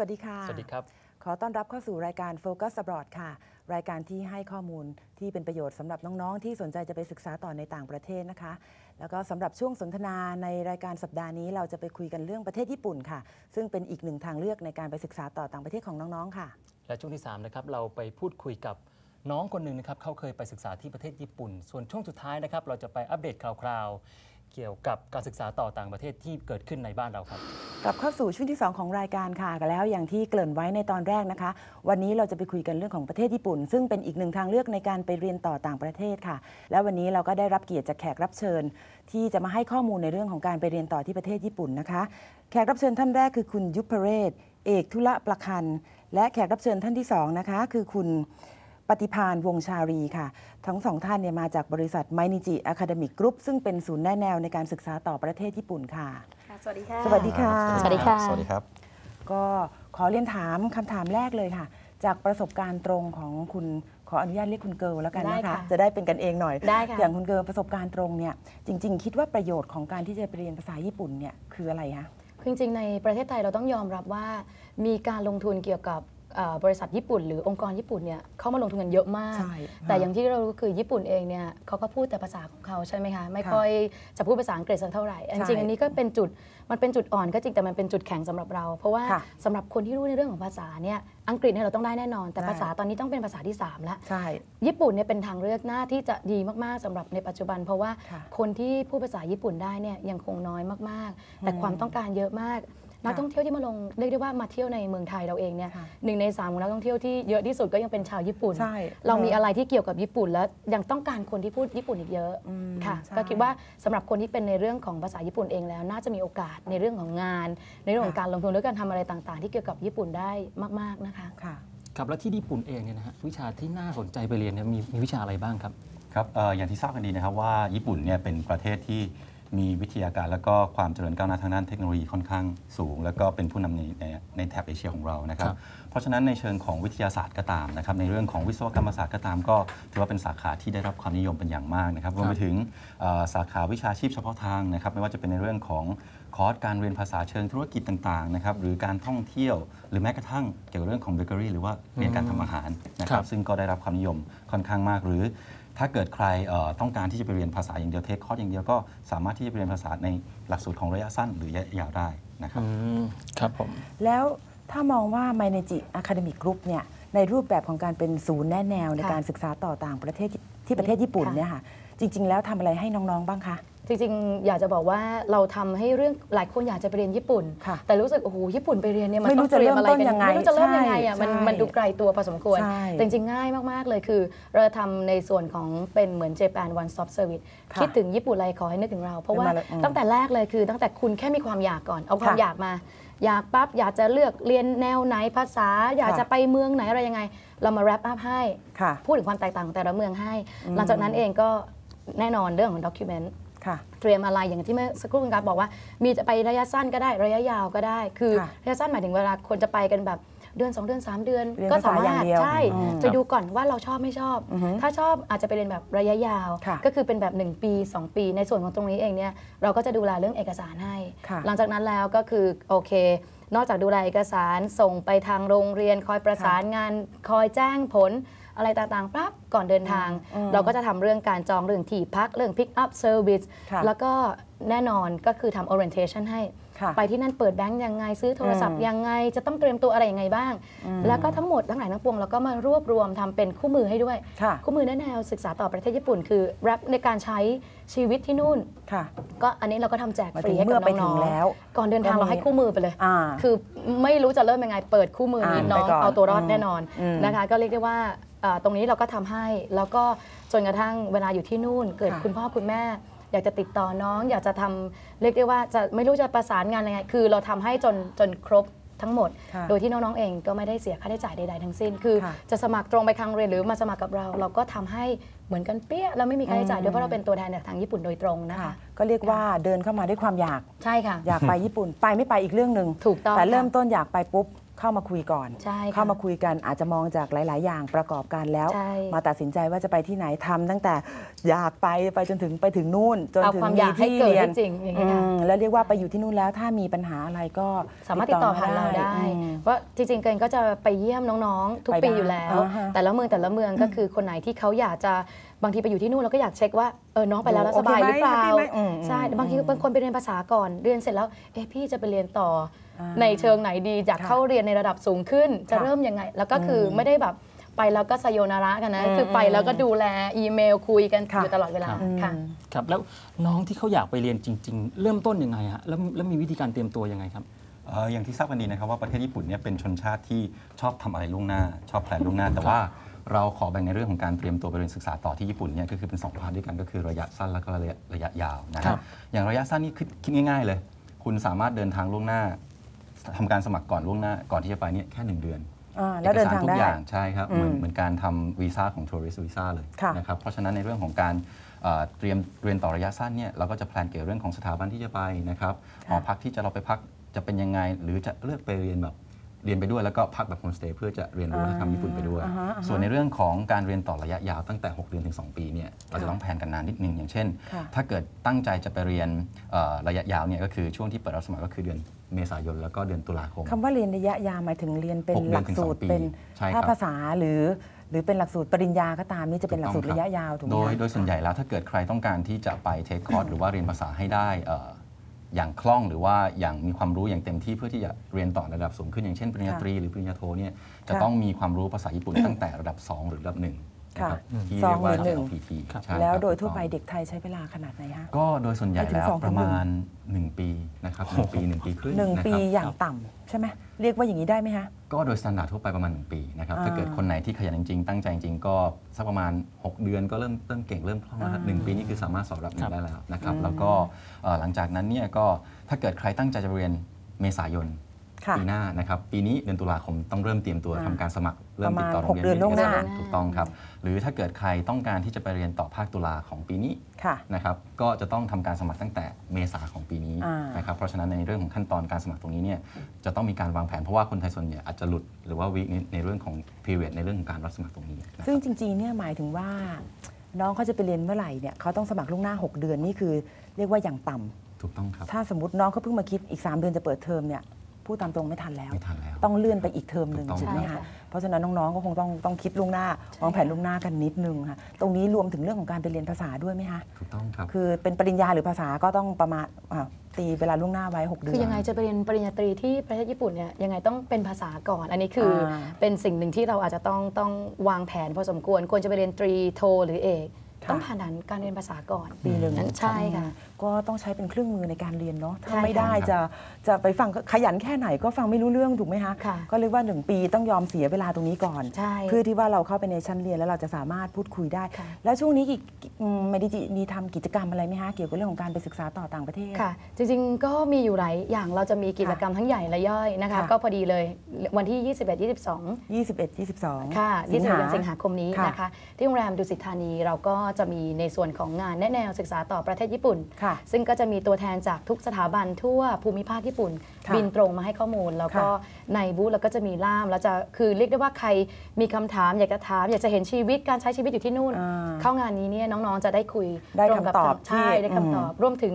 วัสดีค่ะ สวัสดีครับ ขอต้อนรับเข้าสู่รายการ Focus Abroad ค่ะ รายการที่ให้ข้อมูลที่เป็นประโยชน์สำหรับน้องๆ ที่สนใจจะไปศึกษาต่อในต่างประเทศนะคะ แล้วก็สำหรับช่วงสนทนาในรายการสัปดาห์นี้ เราจะไปคุยกันเรื่องประเทศญี่ปุ่นค่ะ ซึ่งเป็นอีกหนึ่งทางเลือกในการไปศึกษาต่อต่างประเทศของน้องๆ ค่ะ และช่วงที่3นะครับเราไปพูดคุยกับน้องคนหนึ่งนะครับเขาเคยไปศึกษาที่ประเทศญี่ปุ่น ส่วนช่วงสุดท้ายนะครับเราจะไปอัปเดตคราวๆ เกี่ยวกับการศึกษาต่อต่างประเทศที่เกิดขึ้นในบ้านเราครับ กลับเข้าสู่ช่วงที่ 2 ของรายการค่ะกันแล้วอย่างที่เกริ่นไว้ในตอนแรกนะคะ วันนี้เราจะไปคุยกันเรื่องของประเทศญี่ปุ่น ซึ่งเป็นอีกหนึ่งทางเลือกในการไปเรียนต่อต่างประเทศค่ะ แล้ววันนี้เราก็ได้รับเกียรติจากแขกรับเชิญ ที่จะมาให้ข้อมูลในเรื่องของการไปเรียนต่อที่ประเทศญี่ปุ่นนะคะ แขกรับเชิญท่านแรกคือคุณยุพเรศ เอกธุระประคัน และแขกรับเชิญท่านที่สองนะคะคือคุณ ปฏิพานวงชารีค่ะ ทั้งสองท่านเนี่ยมาจากบริษัทไมนิจิอะคาเดมิกกรุ๊ปซึ่งเป็นศูนย์แนะแนวในการศึกษาต่อประเทศญี่ปุ่นค่ะค่ะสวัสดีค่ะ สวัสดีค่ะ สวัสดีค่ะ สวัสดีครับ ก็ขอเรียนถามคำถามแรกเลยค่ะ จากประสบการณ์ตรงของคุณขออนุญาตเรียกคุณเกิร์ลแล้วกันได้นะคะ ค่ะจะได้เป็นกันเองหน่อย ได้ค่ะ อย่างคุณเกิร์ลประสบการณ์ตรงเนี่ยจริง ๆ คิดว่าประโยชน์ของการที่จะไปเรียนภาษาญี่ปุ่นเนี่ยคืออะไรคะ คือจริงๆ ในประเทศไทยเราต้องยอมรับว่า มีการลงทุนเกี่ยวกับเอ่อ บริษัทญี่ปุ่นหรือองค์กรญี่ปุ่นเนี่ยเข้ามาลงทุนกันเยอะมากใช่แต่ค่ะอย่างที่เรารู้คือญี่ปุ่นเองเนี่ยเขาก็พูดแต่ภาษาของเขาใช่ไหมคะ ไม่ค่ะค่อยจะพูดภาษาอังกฤษสักเท่าไหร่จใช่ริงๆอันนี้ก็เป็นจุดมันเป็นจุดอ่อนก็จริงแต่มันเป็นจุดแข็งสำหรับเรา เพราะว่าค่ะสำหรับคนที่รู้ในเรื่องของภาษาเนี่ยอังกฤษเนี่ยเราต้องได้แน่นอน แต่ได้ภาษาตอนนี้ต้องเป็นภาษาที่สามแล้วใช่ญี่ปุ่นเนี่ยเป็นทางเลือกหน้าที่จะดีมากๆสำหรับในปัจจุบัน เพราะว่าค่ะคนที่พูดภาษาญี่ปุ่นได้เนี่ยยังคงน้อยมากๆ แต่อืมความต้องการเยอะมาก นักค่ะท่องเที่ยวที่มาลงเรียกได้ว่ามาเที่ยวในเมืองไทยเราเองเนี่ยค่ะหนึ่งในสามของนักท่องเที่ยวที่เยอะที่สุดก็ยังเป็นชาวญี่ปุ่นใช่เรามีอะไรที่เกี่ยวกับญี่ปุ่นแล้วยังต้องการคนที่พูดญี่ปุ่นอีกเยอะอืมค่ะใช่ก็คิดว่าสำหรับคนที่เป็นในเรื่องของภาษาญี่ปุ่นเองแล้ว น่าจะมีโอกาสในเรื่องของงาน ในเรื่องของค่ะการลงทุนและการทำอะไรต่างๆ ที่เกี่ยวกับญี่ปุ่นได้มาก ๆนะคะค่ะครับแล้วที่ญี่ปุ่นเองเนี่ยนะฮะวิชาที่น่าสนใจไปเรียนเนี่ยมีมีวิชาอะไรบ้างครับครับเอ่ออย่างที่ทราบกันดีนะครับว่าญี่ปุ่นเนี่ยเป็นประเทศที่ มีวิทยาการและก็ความเจริญก้าวหน้าทางด้านเทคโนโลยีค่อนข้างสูง แล้วก็เป็นผู้นำในในในแถบเอเชียของเรานะครับครับ เพราะฉะนั้นในเชิงของวิทยาศาสตร์ก็ตามนะครับในเรื่องของวิศวกรรมศาสตร์ก็ตาม ก็ถือว่าเป็นสาขาที่ได้รับความนิยมเป็นอย่างมากนะครับรวมไปถึงเอ่อสาขาวิชาชีพเฉพาะทางนะครับไม่ว่าจะเป็นในเรื่องของคอร์สการเรียนภาษาเชิงธุรกิจต่างๆนะครับหรือการท่องเที่ยว หรือแม้กระทั่งเกี่ยวกับเรื่องของเบเกอรี่หรือว่าเรียนการทำอาหารนะคครัรับบซึ่งก็ได้รับความนิยมค่อนข้างมากหรือ ถ้าเกิดใครต้องการที่จะไปเรียนภาษาอย่างเดียวเทคคอร์สอย่างเดียวก็สามารถที่จะไปเรียนภาษาในหลักสูตรของระยะสั้นหรือระยะยาวได้นะครับครับผมแล้วถ้ามองว่าไมเนจิอะคาเดมิกกรุ๊ปเนี่ยในรูปแบบของการเป็นศูนย์แนะแนวในการศึกษาต่อต่างประเทศที่ประเทศญี่ปุ่นเนี่ยค่ะ จริง ๆ แล้วทำอะไรให้น้องๆบ้างคะจริงๆ อยากจะบอกว่าเราทำให้เรื่องหลายคนอยากจะไปเรียนญี่ปุ่นค่ะแต่รู้สึกโอ้โหญี่ปุ่นไปเรียนเนี่ยมันไม่รู้ต้องเตรียมอะไรจะเริ่มต้นกันยังไงไม่รู้จะเริ่มยังไงอะใช่มันใช่มันดูไกลตัวพอสมควรใช่แต่จริงๆ ง่ายมากๆเลยคือ เราทำในส่วนของเป็นเหมือน Japan One Stop Service ค่ะคิดถึงญี่ปุ่นอะไรขอให้นึกถึงเรา เพราะว่าเป็นมาเลยอืมตั้งแต่แรกเลยคือ ตั้งแต่คุณแค่มีความอยากก่อนเอาความค่ะอยากมา อยากปั๊บอยากจะเลือกเรียนแนวไหนภาษา อยากค่ะจะไปเมืองไหนอะไรยังไง เรามา wrap up ให้ค่ะพูดถึงความแตกต่างของแต่ละเมืองให้อืมหลังจากนั้นเองก็ แน่นอนเรื่องของ document ค่ะเตรียมอะไรอย่างที่เมื่อสักครู่คุณการบอกว่า มีจะไประยะสั้นก็ได้ระยะยาวก็ได้ คือค่ะระยะสั้นหมายถึงเวลาคนจะไปกันแบบเดือน 2 เดือน 3 เดือนเรียนก็ภาสาษาอย่ามางรถเดียวใช่อืมไปดูก่อนว่าเราชอบไม่ชอบอือฮึถ้าชอบอาจจะไปเรียนแบบระยะยาวค่ะก็คือเป็นแบบ 1 ปี 2 ปี ในส่วนของตรงนี้เองเนี่ยเราก็จะดูแลเรื่องเอกสารให้ค่ะหลังจากนั้นแล้วก็คือโอเค นอกจากดูแลเอกสารส่งไปทางโรงเรียนคอยประสานงานคอยแจ้งผล อะไรต่างๆปั๊บก่อนเดินทางอืมเราก็จะทำเรื่องการจองเรื่องที่พักเรื่อง pick up service ค่ะแล้วก็แน่นอนก็คือทำ orientation ให้ ค่ะไปที่นั่นเปิดแบงก์ยังไงซื้อโทรศัพท์อืมยังไง จะต้องเตรียมตัวอะไรยังไงบ้าง อืม แล้วก็ทั้งหมดทั้งหลายทั้งปวงเราก็มารวบรวมทำเป็นคู่มือให้ด้วย ค่ะ คู่มือแนะแนวศึกษาต่อประเทศญี่ปุ่น คือแรปในการใช้ชีวิตที่นู่น ค่ะ ก็อันนี้เราก็ทำแจกหมายฟรีถึงให้เมื่กัอบไปถึน้องงแล้วๆก่อนเดินทางก็มี เราให้คู่มือไปเลย อ่า คือไม่รู้จะเริ่มยังไงเปิดคู่มือนี้อ่านน้องไปก่อนเอาตัวรอดอืมแน่นอนอืมนะคะ ก็เรียกได้ว่าเอ่อ ตรงนี้เราก็ทำให้แล้วก็จนกระทั่งเวลาอยู่ที่นู่น เกิดค่ะคุณพ่อคุณแม่ อยากจะติดต่อน้อง อยากจะทำเรียกได้ว่าจะไม่รู้จะประสานงานยังไงคือเราทำให้จนจนครบทั้งหมดค่ะโดยที่น้องๆเองก็ไม่ได้เสียค่าใช้จ่ายใดๆทั้งสิ้น คือค่ะจะสมัครตรงไปครั้งเรียนหรือมาสมัครกับเรา เราก็ทำให้เหมือนกันเปี้ยแล้วไม่มีค่าใช้จ่ายด้วยเพราะเราเป็นตัวแทนจากทางญี่ปุ่นโดยตรงนะคะค่ะก็เรียกว่าเดินเข้ามาด้วยความอยากใช่ค่ะอยากไปญี่ปุ่นไปไม่ไปอีกเรื่องหนึ่งถูกต้องแต่เริ่มค่ะต้นอยากไปปุ๊บ เข้ามาคุยก่อน ใช่ค่ะเข้ามาคุยกันอาจจะมองจากหลาย ๆ อย่างประกอบกันแล้ว ใช่มาตัดสินใจว่าจะไปที่ไหนทำตั้งแต่อยากไปไปจนถึงไปถึงนู่น จนเอาถึงความอยากให้เกิดรียให้จริงอย่างเงี้ยค่ะ อืมแล้วเรียกว่าไปอยู่ที่นู่นแล้วถ้ามีปัญหาอะไรก็สามารถติดต่อผ่านเราได้อืม ว่าจริงๆเกินก็จะไปเยี่ยมน้องๆ ทุกไปปีได้อยู่แล้ว อ่าฮะแต่ละเมืองแต่ละเมืองก็คือคนไหนที่เขาอยากจะ บางทีไปอยู่ที่นู่นเราก็อยากเช็คว่าเออน้องไปแล้วแล้วโอสเคบายไหมหรือเปล่าแฮปปี้ไหมอืมใช่อืมบางทีบางคนไปเรียนภาษาก่อนเรียนเสร็จแล้วเอ๊ะพี่จะไปเรียนต่ออาในเชิงไหนดีอยากค่ะเข้าเรียนในระดับสูงขึ้น จะค่ะเริ่มยังไง แล้วก็คืออมไม่ได้แบบไปแล้วก็สยนาระกันนะอืมคือไปแล้วก็ดูแลอีเมลคุยกันค่ะอยู่ตลอดเวลาอืมค่ะครับแล้วน้องที่เขาอยากไปเรียนจริง ๆ เริ่มต้นยังไงฮะแล้วแล้วมีวิธีการเตรียมตัวยังไงครับเอ่ออย่างที่ทราบกันดีนะครับว่าประเทศญี่ปุ่นเนี่ยเป็นชนชาติที่ชอบทำอะไรล่วงหน้า ชอบแพลนล่วงหน้า แต่ว่า เราขอแบ่งในเรื่องของการเตรียมตัวไปเรียนศึกษาต่อที่ญี่ปุ่นเนี่ยก็คือเป็น2พาร์ทด้วยกันก็คือระยะสั้นแล้วก็ระยะระยะยาวนะคครัรับบอย่างระยะสั้นนี่คือคิดง่าย ๆ เลย คุณสามารถเดินทางล่วงหน้าทำการสมัครก่อนล่วงหน้า ก่อนที่จะไปเนี่ยแค่หนึ่งเดือนอ่าแล้วเดินทางอกสรทุได้กอย่างใช่ครับเหมือนอืมเหมือนการทำวีซ่าของทัวริสต์วีซ่าเลยค่ะนะครับเพราะฉะนั้นในเรื่องของการเอ่อเตรียมเรียนต่อระยะสั้นเนี่ยเราก็จะแพลนเกี่ยวเรื่องของสถาบันที่จะไปนะครับหอพักที่จะเราไปพักจะเป็นยังไง หรือจะเลือกไปเรียนแบบ เรียนไปด้วยแล้วก็พักแบบโฮมสเตย์เพื่อจะเรียนรู้วัฒนธรรมญี่ปุ่นไปด้วย อ่าฮะอ่าฮะส่วนในเรื่องของการเรียนต่อระยะยาวตั้งแต่ 6 เดือนถึง 2 ปีเนี่ยเราจะต้องแพลนกันนานนิดนึงอย่างเช่น ค่ะ ถ้าเกิดตั้งใจจะไปเรียนเอ่อระยะยาวเนี่ยก็คือช่วงที่เปิดรับสมัครก็คือเดือนเมษายนแล้วก็เดือนตุลาคม คำว่าเรียนระยะยาวหมายถึงเรียนเป็นหกหเดืลัอนกถึงสูสองตรปีเป็นใช่ภาคครับภาษาหรือ หรือเป็นหลักสูตรปริญญาก็ตามนี่จะเป็นหลักสูตรระยะยาวถูกไหมโดยคะ โดยส่วนใหญ่แล้วถ้าเกิดใครต้องการที่จะไปเทคคอร์สหรือว่าเรียนภาษาให้ได้เอ่อ อย่างคล่องหรือว่าอย่างมีความรู้อย่างเต็มที่เพื่อที่จะเรียนต่อระดับสูงขึ้นอย่างเช่นปริญญาตรีหรือปริญญาโทเนี่ยจะค่ะต้องมีความรู้ภาษาญี่ปุ่นตั้งแต่ระดับ 2 หรือระดับหนึ่ง นะครับค่ะที่สอเรีงยกว่าหรือหนึ่ง JLPT ครับใช่แล้วครับโดยทั่วถูกไปต้องเด็กไทยใช้เวลาขนาดไหนฮะ ก็โดยส่วนใหญ่ไม่ถึงแล้วสองถึงประมาณ 1 ปีนะครับหนึ่งปีหนึ่งปีครึ่งหนึ่งะปีครับอย่างต่ำใช่ไหมเรียกว่าอย่างนี้ได้ไหมฮะ ก็โดยสแตนดาร์ดทั่วไปประมาณ 1 ปีนะครับอ่าถ้าเกิดคนไหนที่ขยันจริงๆ ตั้งใจจริงๆ ก็สักประมาณ 6 เดือนก็เริ่มเริ่มเก่งเริ่มคล่องแล้วครับอ่าหนึ่งปีนี่คือสามารถสอบรับครับได้แล้วนะครับอืมแล้วก็เอ่อหลังจากนั้นเนี่ยก็ถ้าเกิดใครตั้งใจจะเรียนเมษายนค่ะ ปีหน้านะครับ ปีนี้เดือนตุลาคมต้องเริ่มเตรียมตัวอ่าทำการสมัครเริ่มติดต่อประมาณโรงเรียนหกเดือนล่วงหน้าเอกชถูกต้องครับ หรือถ้าเกิดใครต้องการที่จะไปเรียนต่อภาคตุลาของปีนี้ค่ะนะครับก็จะต้องทำการสมัครตั้งแต่เมษาของปีนี้อ่านนะครับเพราะฉะนั้นในเรื่องของขั้นตอนการสมัครตรงนี้เนี่ยจะต้องมีการวางแผนเพราะว่าคนไทยส่วนใหญ่อาจจะหลุดหรือว่าวิในในเรื่องของ period ในเรื่องของการรับสมัครตรงนี้นะครับซึ่งจริงๆเนี่ยหมายถึงว่าน้องเขาจะไปเรียนเมื่อไหร่เนี่ยเขาต้องสมัครล่วงหน้า 6 เดือนนี่คือ เรียกว่าอย่างต่ำถูกต้องครับถ้าสมมติน้องเขาเพิ่งมาคิดอีก 3 เดือนจะเปิดเทอมเนี่ย พูดตามตรงไม่ทันแล้ว ไม่ทันแล้ว ต้องเลื่อนไปอีกเทอมหนึ่งถูกต้อง ใช่ไหมใช่คะค่ะเพราะฉะนั้นน้องๆก็คงต้องต้องคิดล่วงหน้าวางแผนล่วงหน้ากันนิดนึงค่ะตรงนี้รวมถึงเรื่องของการไปเรียนภาษาด้วยไหมคะถูกต้องครับ คือเป็นปริญญาหรือภาษาก็ต้องประมาณอ่าตีเวลาล่วงหน้าไว้6เดือน คือยังไงจะไปเรียนปริญญาตรีที่ประเทศญี่ปุ่นเนี่ยยังไงต้องเป็นภาษาก่อน อันนี้คืออา เป็นสิ่งหนึ่งที่เราอาจจะต้องต้องวางแผนพอสมควรควรจะไปเรียนตรีโทหรือเอกค่ะ ต้องผ่านด่านการเรียนภาษาก่อนปีหนึ่งนั้นใช่ค่ะก็ต้องใช้เป็นเครื่องมือในการเรียนเนาะถ้าใช่ไม่ได้ค่ะจะจะไปฟังขยันแค่ไหนก็ฟังไม่รู้เรื่องถูกไหมคะค่ะก็เรียกว่า 1 ปีต้องยอมเสียเวลาตรงนี้ก่อนใช่เพื่อที่ว่าเราเข้าไปในชั้นเรียนแล้วเราจะสามารถพูดคุยได้ค่ะแล้วช่วงนี้กิอืมเมดิจิมีทำกิจกรรมอะไรไหมคะเกี่ยวกับเรื่องของการไปศึกษาต่อต่างประเทศค่ะ จริงๆก็มีอยู่หลายอย่างเราจะมีกิจกรรมทั้งใหญ่และย่อยนะคะค่ะก็พอดีเลยวันที่ 21 22 21 22 ค่ะสิง21หาเดือนสิงหาคมนี้ค่ะนะคะที่โรงแรมดุสิตธานีเราก็จะมีในส่วนของงานแนะแนวศึกษาต่อประเทศญี่ปุ่นค่ะซึ่งก็จะมีตัวแทนจากทุกสถาบันทั่วภูมิภาคญี่ปุ่นค่ะบินตรงมาให้ข้อมูล แล้วก็ค่ะในบูธเราก็จะมีล่ามแล้วจะคือเรียกได้ว่าใครมีคำถาม อยากจะถาม อยากจะเห็นชีวิตการใช้ชีวิตอยู่ที่นู่นอ่าเข้างานนี้เนี่ยน้องๆจะได้คุยได้ตรงกัคำตอบใช่ที่ได้คำตอบรวมถึง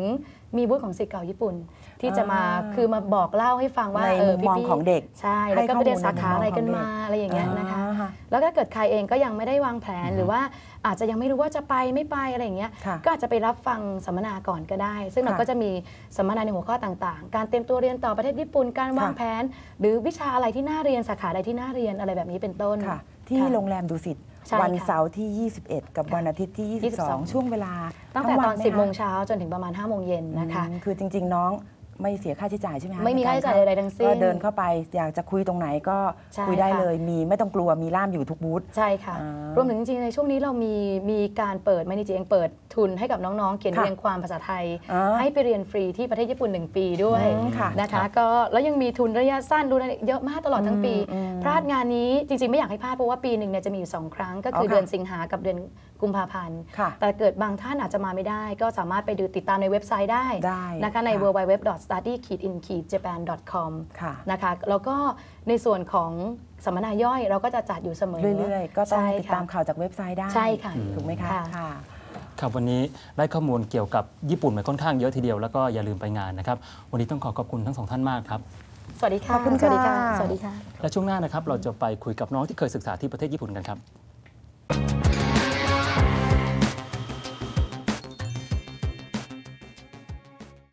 มีบูธของศิษย์เก่าญี่ปุ่น ที่จะมาอ่าคือมาบอกเล่าให้ฟังว่าในเอมุอมมองพี่ๆของเด็กใช่แล้วก็ให้ข้อมูลไปเรียนสาขาอะไรกันในมุมมมาองของเด็กอะไรอย่างเงี้ยนะคะอ่าแล้วถ้าเกิดใครเองก็ยังไม่ได้วางแผนหรือว่า อาจจะยังไม่รู้ว่าจะไปไม่ไปอะไรอย่างเงี้ยค่ะก็อาจจะไปรับฟังสัมมนาก่อนก็ได้ ซึ่งเราค่ะก็จะมีสัมมนาในหัวข้อต่างๆ การเตรียมตัวเรียนต่อประเทศญี่ปุ่นการวางค่ะแผน หรือวิชาอะไรที่น่าเรียนสาขาใดที่น่าเรียนอะไรแบบนี้เป็นต้นค่ะที่ค่ะโรงแรมดุสิตใช่วันค่ะเสาร์ที่ 21 กับค่ะวันอาทิตย์ที่22 22 ช่วงเวลา ตั้งแต่วัตอนไห10 โมงคะเช้าจนถึงประมาณ 5 โมงเย็นนะคะอืมคือจริง ๆ น้อง ไม่เสียค่าใช้จ่ายใช่ไหมคะไม่มีค่าใช้จ่ายนกใดๆทั้งสิ้นก็เดินเข้าไปอยากจะคุยตรงไหนก็ใช่คุยได้ค่ะเลย มีไม่ต้องกลัวมีล่ามอยู่ทุกบูธใช่ค่ะอ่ารวมถึงจริงๆในช่วงนี้เรามีมีการเปิดแมนิจีเองเปิดทุนให้กับน้องๆ เขียนค่ะเรียงความภาษาไทยอ่าให้ไปเรียนฟรีที่ประเทศญี่ปุ่น 1 ปีด้วยอืมค่ะนะครัคะบก็แล้วยังมีทุนระยะสั้นดูเยอะมากตลอดทั้งปีอืมพลาดงานนี้จริงๆไม่อยากให้พลาดเพราะว่าปีหนึ่งเนี่ยจะมีอยู่สองครั้ง ก็คืออค่ะเดือนสิงหากับเดือนกุมภาพันธ์ค่ะแต่เกิดบางท่านอาจจะมาไม่ได้ ก็สามารถไปดูติดตามในเว็บไซต์ได้ได้นะคะในค่ะ www.study-in-japan.com ค่ะนะคะแล้วก็ในส่วนของสัมมนาย่อยเราก็จะจัดอยู่เสมอ เรื่อยๆ ก็ต้องใช่ติดค่ะตามข่าวจากเว็บไซต์ได้ ใช่ค่ะ ถูกไหมคะค่ะค่ะครับวันนี้ได้ข้อมูลเกี่ยวกับญี่ปุ่นมาค่อนข้างเยอะทีเดียวแล้วก็อย่าลืมไปงานนะครับ วันนี้ต้องขอขอบคุณทั้งสองท่านมากครับ สวัสดีค่ะขอบคุณสวัสดีค่ะค่ะ สวัสดีค่ะ และช่วงหน้านะครับเราจะไปคุยกับน้องที่เคยศึกษาที่ประเทศญี่ปุ่นกันครับ